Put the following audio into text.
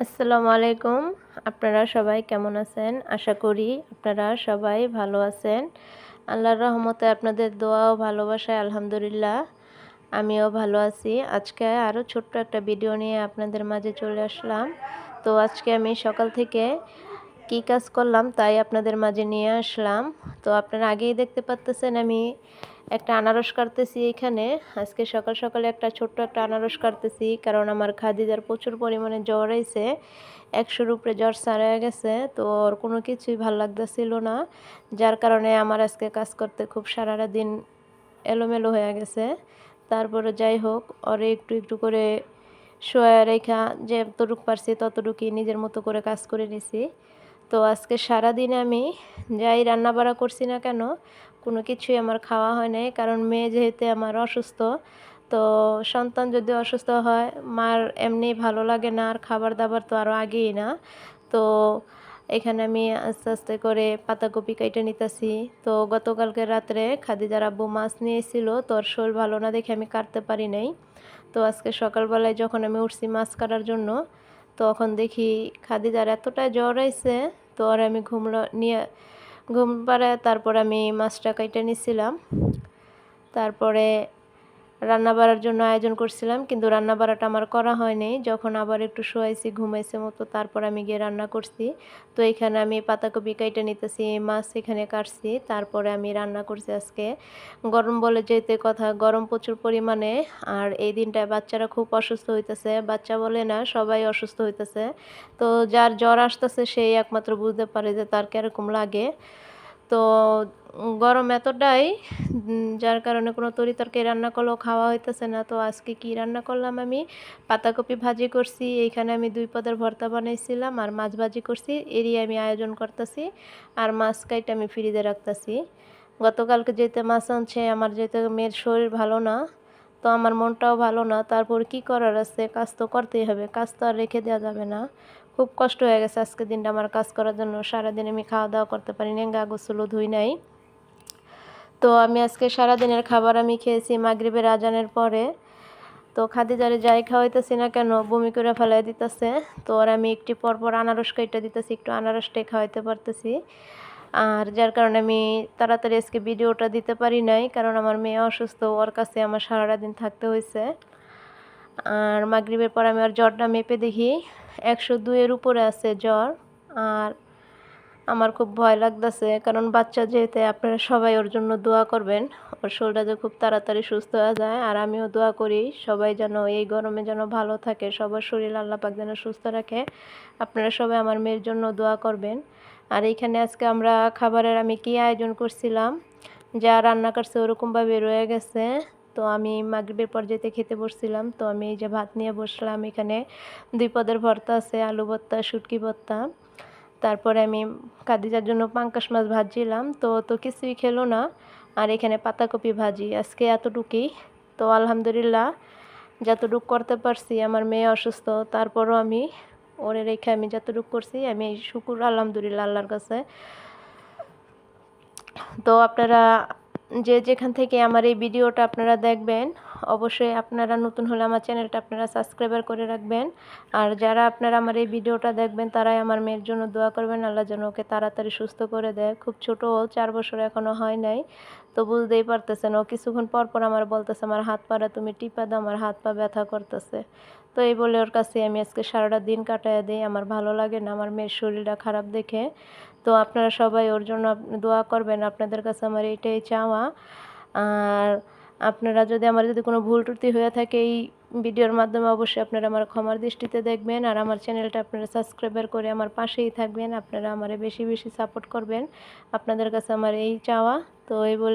আসসালামু আলাইকুম। আপনারা সবাই কেমন আছেন? আশা করি আপনারা সবাই ভালো আছেন। আল্লাহর রহমতে আপনাদের দোয়া ও ভালোবাসায় আলহামদুলিল্লাহ, আমিও ভালো আছি। আজকে আরও ছোট্ট একটা ভিডিও নিয়ে আপনাদের মাঝে চলে আসলাম। তো আজকে আমি সকাল থেকে কি কাজ করলাম তাই আপনাদের মাঝে নিয়ে আসলাম। তো আপনারা আগেই দেখতে পাচ্তেছেন আমি একটা আনারস কাটতেছি এখানে। আজকে সকাল সকালে একটা ছোট্ট একটা আনারস কাটতেছি, কারণ আমার খাদিজার প্রচুর পরিমাণে জ্বর হয়েছে একশোর উপরে জ্বর সারা গেছে, তো ওর কোনো কিছুই ভালো লাগতেছিল না, যার কারণে আমার আজকে কাজ করতে খুব সারাটা দিন এলোমেলো হয়ে গেছে। তারপরে যাই হোক, ওরে একটু একটু করে শোয়া রেখা যে যতটুকু পারছি ততটুকুই নিজের মতো করে কাজ করে নিছি। তো আজকে সারাদিনে আমি যাই রান্না বাড়া করছি না কেন কোনো কিছুই আমার খাওয়া হয় নাই, কারণ মেয়ে যেহেতু আমার অসুস্থ, তো সন্তান যদি অসুস্থ হয়, মার এমনি ভালো লাগে না, আর খাবার দাবার তো আরও আগেই না। তো এখানে আমি আস্তে আস্তে করে পাতাকপি কেটে নিতেছি। তো গতকালকে রাত্রে খাদিজার আব্বু মাছ নিয়েছিল তোর শরীর ভালো না দেখে আমি কাটতে পারি নাই। তো আজকে সকালবেলায় যখন আমি উঠছি মাছ কাটার জন্য, তখন দেখি খাদিজার এতটাই জ্বর আইছে, তো আর আমি ঘুমলো, নিয়ে ঘুম পাড়ায় তারপর আমি মাছটা কেটে নিছিলাম। তারপরে রান্না বাড়ার জন্য আয়োজন করছিলাম, কিন্তু রান্না বাড়াটা আমার করা হয়নি। যখন আবার একটু শোয়াইছি, ঘুমাইছে মতো, তারপর আমি গিয়ে রান্না করছি। তো এখানে আমি পাতাকপি কাইটে নিতেছি, মাছ এখানে কাটছি, তারপরে আমি রান্না করছি আজকে। গরম বলে যেতে কথা, গরম প্রচুর পরিমাণে, আর এই দিনটায় বাচ্চারা খুব অসুস্থ হইতেছে। বাচ্চা বলে না, সবাই অসুস্থ হইতেছে। তো যার জ্বর আসতেছে, সেই একমাত্র বুঝতে পারে যে তার কীরকম লাগে। তো গরম এতটাই যার কারণে কোনো তরি তরকারি রান্না করলেও খাওয়া হইতেছে না। তো আজকে কি রান্না করলাম আমি? পাতাকপি ভাজি করছি, এইখানে আমি দুই পদের ভর্তা বানাইছিলাম আর মাছ ভাজি করছি, এরই আমি আয়োজন করতেছি আর মাছ কাইটা আমি ফ্রিজে রাখতেছি। গতকালকে যেতে মাছ আনছে, আমার যেতে মেয়ের শরীর ভালো না, তো আমার মনটাও ভালো না, তারপর কি করার আছে? কাজ তো করতেই হবে, কাজ তো আর রেখে দেওয়া যাবে না। খুব কষ্ট হয়ে গেছে আজকে দিনটা আমার কাজ করার জন্য, সারাদিন আমি খাওয়া দাওয়া করতে পারিনি, গা গোসলও ধুই নাই। তো আমি আজকে সারাদিনের খাবার আমি খেয়েছি মাগরীবের আজানের পরে। তো খাদিজারে যাই খাওয়াইতেছি না কেন, বমি করে ফেলাই দিতেছে। তো আর আমি একটি পরপর আনারস কাইটা দিতেছি, একটু আনারসটাই খাওয়াইতে পারতেছি। আর যার কারণে আমি তাড়াতাড়ি আজকে ভিডিওটা দিতে পারি নাই, কারণ আমার মেয়ে অসুস্থ, ওর কাছে আমার সারাটা দিন থাকতে হয়েছে আর মাগরীবের পর আমি আর জ্বরটা মেপে দেখি, একশো দুইয়ের উপরে আছে জ্বর। আর আমার খুব ভয় লাগতেছে। কারণ বাচ্চা যেহেতু, আপনারা সবাই ওর জন্য দোয়া করবেন। ওর শরীরটা যে খুব তাড়াতাড়ি সুস্থ হয়ে যায়। আর আমিও দোয়া করি, সবাই যেন এই গরমে যেন ভালো থাকে, সবার শরীর আল্লাহ পাক যেন সুস্থ রাখে। আপনারা সবাই আমার মেয়ের জন্য দোয়া করবেন। আর এইখানে আজকে আমরা খাবারের আমি কি আয়োজন করছিলাম? যা রান্না করছে ওরকমভাবে রয়ে গেছে। তো আমি মাগরীবের পর্যায়ে খেতে বসছিলাম। তো আমি এই যে ভাত নিয়ে বসলাম। এখানে দুই পদের ভর্তা আছে, আলু ভর্তা, শুটকি ভর্তা। তারপরে আমি কাদিজার জন্য পাঙ্কাশ মাছ ভাজছিলাম তো তো কিছুই খেলো না। আর এখানে পাতাকপি ভাজি। আজকে এতটুকুই। তো আলহামদুলিল্লাহ, যতটুক করতে পারছি, আমার মেয়ে অসুস্থ, তারপরও আমি ওরে রেখে আমি যতটুকু করছি, আমি শুকুর, আলহামদুলিল্লাহ, আল্লাহর কাছে। তো আপনারা যে যেখান থেকে আমার এই ভিডিওটা আপনারা দেখবেন অবশ্যই আপনারা নতুন হলে আমার চ্যানেলটা আপনারা সাবস্ক্রাইবার করে রাখবেন। আর যারা আপনারা আমার এই ভিডিওটা দেখবেন, তারাই আমার মেয়ের জন্য দোয়া করবেন। আল্লাহ যেন ওকে তাড়াতাড়ি সুস্থ করে দেয়। খুব ছোট চার বছর এখনও হয় নাই, তো বুঝতেই পারতেছেন। ও কিছুক্ষণ পর পর আমার বলতেছে, আমার হাত পাড়া তুমি টিপা দাও, আমার হাত পা ব্যথা করতেছে। তো এই বলে ওর কাছে আমি আজকে সারাটা দিন কাটাইয়া দিই। আমার ভালো লাগে না, আমার মেয়ের শরীরটা খারাপ দেখে। তো আপনারা সবাই ওর জন্য দোয়া করবেন। আপনাদের কাছে আমার এটাই চাওয়া। আর আপনারা যদি আমার যদি কোনো ভুল ত্রুটি হয়ে থাকে এই ভিডিওর মাধ্যমে অবশ্যই আপনারা আমার ক্ষমার দৃষ্টিতে দেখবেন আর আমার চ্যানেলটা আপনারা সাবস্ক্রাইবার করে আমার পাশেই থাকবেন। আপনারা আমারে বেশি বেশি সাপোর্ট করবেন। আপনাদের কাছে আমার এই চাওয়া। তো এই বলে